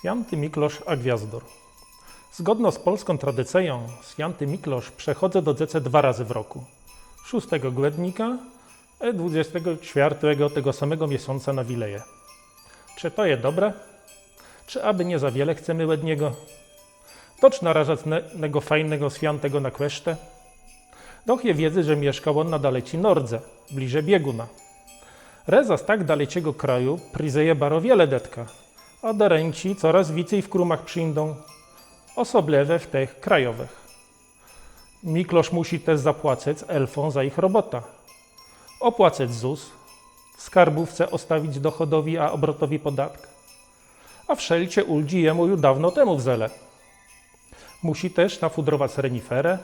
Święty Miklosz a Gwiazdor. Zgodno z polską tradycją, Święty Miklosz przechodzi do dzece dwa razy w roku. 6 grudnika i 24 tego samego miesiąca na Wileje. Czy to jest dobre? Czy aby nie za wiele chcemy łedniego? Docz narażać ne- nego fajnego świętego na kwesztę? Doch je wiedzy, że mieszkał on na daleci Nordze, bliżej bieguna. Z tak daleciego kraju pryzeje baro detka, a darenci coraz więcej w krumach przyjdą, osoblewe w tych krajowych. Miklosz musi też zapłacać elfom za ich robota. Opłacać ZUS, w skarbówce ostawić dochodowi a obrotowi podatek. A wszelcie uldzi jemu już dawno temu w zele. Musi też nafudrować reniferę.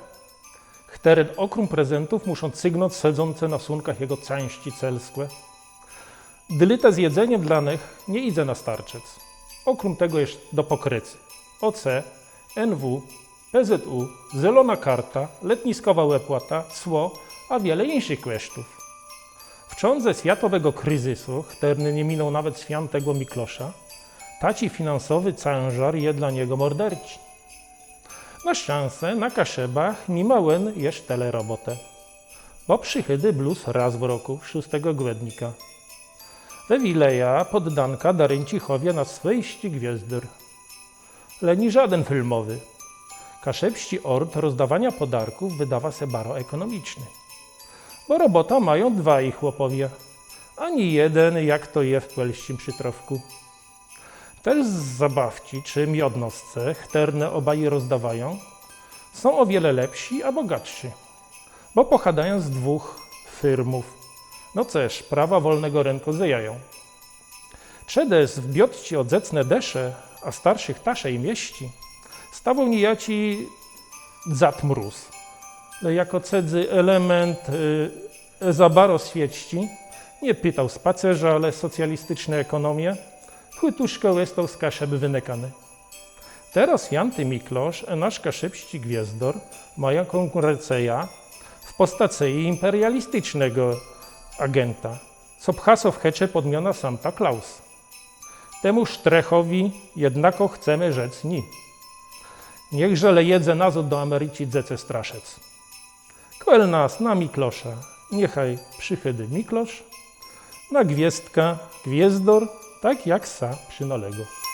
Chteren okrum prezentów muszą cygnąć sedzące na sunkach jego części celskłe. Dylite z jedzeniem dla nich nie idzie na starczec. Okrum tego jest do pokrycy. OC, NW, PZU, zielona karta, letniskowa łepłata, cło, a wiele innych kwesztów. W cządze światowego kryzysu, który nie minął nawet świętego Miklosza, taci finansowy ciężar je dla niego morderci. Na szczęście na Kaszebach nie ma łen jest tyle robotę, bo przychody blues raz w roku, 6 grudnika. We Wileja poddanka Daręcichowie na swojści gwiazdur. Leni żaden filmowy. Kaszebści ord rozdawania podarków wydawa se baro ekonomiczny. Bo robota mają dwaj chłopowie, ani jeden, jak to je w pelścim przytrowku. Też z zabawci czy miodnosce, chterne obaj rozdawają, są o wiele lepsi, a bogatsi, bo pochadają z dwóch firmów. No też, prawa wolnego rynku zejają. Przedes w biotci odzecne desze, a starszych tasze i mieści, stawą nijaci zat mróz. Jako cedzy element y, zabaro świeści, nie pytał spacerza, ale socjalistyczne ekonomie, chłytuszko jest to z kaszeby wynekany. Teraz Janty Miklosz, a nasz kaszebści gwiazdor, mają konkurencja w postaci imperialistycznego agenta, co pchaso w hecze podmiona Santa Claus. Temu sztrechowi jednako chcemy rzec ni. Niechże lejedze nazot do Ameryki dzece straszec. Koel nas na Miklosza, niechaj przychedy Miklosz, na gwiezdka gwiezdor, tak jak sa przynolego.